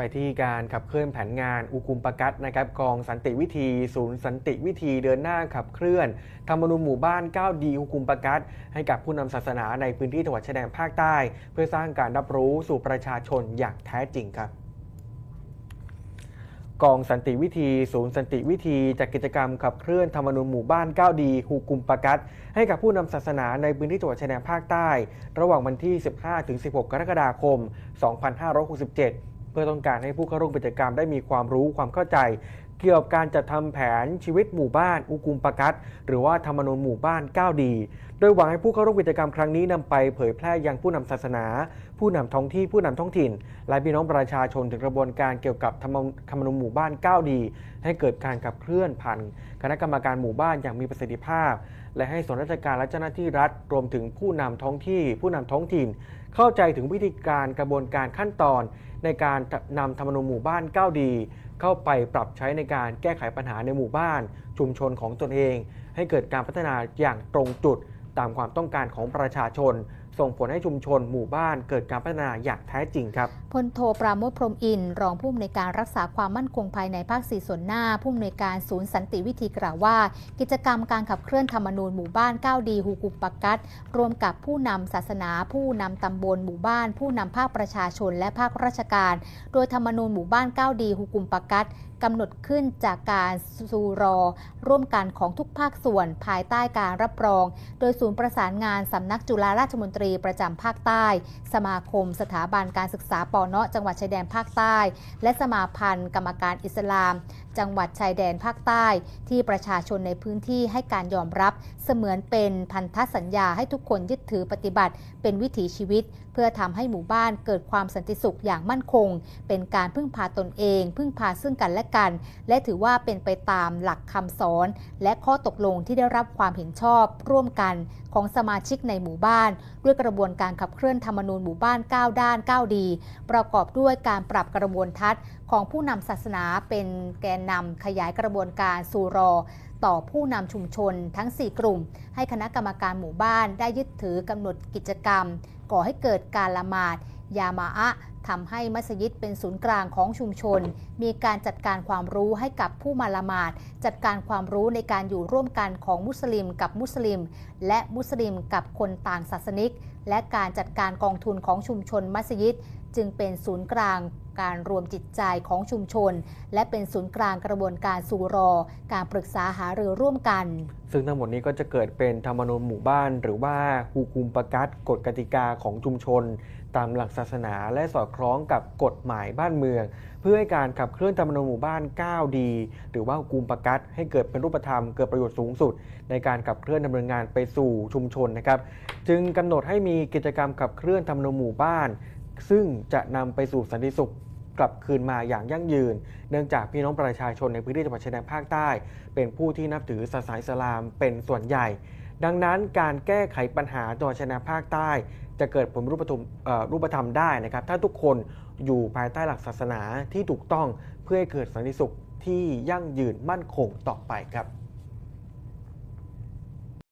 ไปที่การขับเคลื่อนแผนงานอุกุมปกัตนะครับกองสันติวิธี ศูนย์สันติวิธีเดินหน้าขับเคลื่อนธรรมนูญหมู่บ้าน9ดีอุกุมปกัตให้กับผู้นำศาสนาในพื้นที่จังหวัดชายแดนภาคใต้ เพื่อสร้างการรับรู้สู่ประชาชนอย่างแท้จริงครับกองสันติวิธี ศูนย์สันติวิธีจัดกิจกรรมขับเคลื่อนธรรมนูญหมู่บ้าน 9 ดีฮูกุมปะกัตให้กับผู้นำศาสนาในพื้นที่จังหวัดชายแดนภาคใต้ ระหว่างวันที่ 15-16 กรกฎาคม 2567 เพื่อต้องการให้ผู้เข้าร่วมกิจกรรมได้มีความรู้ความเข้าใจ เกี่ยวกับการจัดทำแผนชีวิตหมู่บ้าน อุกุมปะกัตหรือว่าธรรมนูญหมู่บ้าน 9 ดี โดยหวังให้ผู้เข้าร่วมกิจกรรมครั้งนี้นำไปเผยแพร่ยังผู้นำศาสนา ผู้นำท้องที่ผู้นำท้องถิ่น และพี่น้องประชาชนถึงกระบวนการเกี่ยวกับธรรมธรรมนูญหมู่บ้าน 9 ดี ให้เกิดการขับเคลื่อนผ่านคณะกรรมการหมู่บ้านอย่างมีประสิทธิภาพ และให้ส่วนราชการและเจ้าหน้าที่รัฐรวมถึงผู้นำท้องที่ ผู้นำท้องถิ่น เข้าใจถึงวิธีการกระบวนการขั้นตอน ในการนำธรรมนูญหมู่บ้าน 9 ดี เข้าไปปรับใช้ในการแก้ไขปัญหาในหมู่บ้าน ชุมชนของตนเอง ให้เกิดการพัฒนาอย่างตรงจุดตามความต้องการของประชาชน ส่งผลให้ชุมชนหมู่บ้านเกิดการพัฒนาอย่างแท้จริงครับพลโทปราโมทพรมอิน รองผู้อำนวยการรักษาความมั่นคงภายในภาคสี่ส่วนหน้า ผู้อำนวยการศูนย์สันติวิธีกล่าวว่า กิจกรรมการขับเคลื่อนธรรมนูญหมู่บ้าน9ดีฮูกุปปักกัตรวมกับผู้นำศาสนา ผู้นำตำบลหมู่บ้าน ผู้นำภาคประชาชนและภาคราชการ โดยธรรมนูญหมู่บ้าน9ดีฮูกุมปักกัตกำหนดขึ้นจากการสูรอ ร่วมกันของทุกภาคส่วนภายใต้การรับรอง โดยศูนย์ประสานงานสำนักจุฬาราชมนตรีประจำภาคใต้ สมาคมสถาบันการศึกษาปอเนาะจังหวัดชายแดนภาคใต้ และสมาพันธ์กรรมการอิสลาม จังหวัดชายแดนภาคใต้ ที่ประชาชนในพื้นที่ให้การยอมรับเสมือนเป็นพันธสัญญาให้ทุกคนยึดถือปฏิบัติ เป็นวิถีชีวิต เพื่อทำให้หมู่บ้านเกิดความสันติสุขอย่างมั่นคง เป็นการพึ่งพาตนเอง พึ่งพาซึ่งกันและกัน และถือว่าเป็นไปตามหลักคำสอน และข้อตกลงที่ได้รับความเห็นชอบร่วมกัน ของสมาชิกในหมู่บ้าน ด้วยกระบวนการขับเคลื่อนธรรมนูญหมู่บ้าน 9 ด้าน 9 ดี ประกอบด้วยการปรับกระบวนทัศน์ของผู้นำศาสนาเป็นแกนนำขยายกระบวนการสู่รอต่อผู้นำชุมชนทั้ง 4 กลุ่ม ให้คณะกรรมการหมู่บ้านได้ยึดถือกำหนดกิจกรรม ก่อให้เกิดการละหมาด ยามาอะ ทำให้มัสยิดเป็นศูนย์กลางของชุมชน มีการจัดการความรู้ให้กับผู้มาละหมาด จัดการความรู้ในการอยู่ร่วมกันของมุสลิมกับมุสลิม และมุสลิมกับคนต่างศาสนิก และการจัดการกองทุนของชุมชนมัสยิด จึงเป็นศูนย์กลางการรวมจิตใจของชุมชน และเป็นศูนย์กลางกระบวนการสู่รอ การปรึกษาหารือร่วมกัน ซึ่งทั้งหมดนี้ก็จะเกิดเป็นธรรมนูญหมู่บ้าน หรือว่าฮูกุมประกัตกฎกติกาของชุมชน ตามหลักศาสนาและสอดคล้องกับกฎหมายบ้านเมือง เพื่อให้การขับเคลื่อนธรรมนูญหมู่บ้าน9ดีหรือว่ากุมประกัตให้เกิดเป็นรูปธรรมเกิดประโยชน์สูงสุด ในการขับเคลื่อนดำเนินงานไปสู่ชุมชนนะครับจึงกำหนดให้มีกิจกรรมขับเคลื่อนธรรมนูญหมู่บ้าน ซึ่งจะนำไปสู่สันติสุขกลับคืนมาอย่างยั่งยืน เนื่องจากพี่น้องประชาชนในพื้นที่จังหวัดชายแดนภาคใต้ เป็นผู้ที่นับถือศาสนาอิสลามเป็นส่วนใหญ่ ดังนั้นการแก้ไขปัญหาจังหวัดชายแดนภาคใต้ จะเกิดผลรูปธรรมรูปธรรมได้นะครับ ถ้าทุกคนอยู่ภายใต้หลักศาสนาที่ถูกต้องเพื่อให้เกิดสันติสุขที่ยั่งยืนมั่นคงต่อไปครับ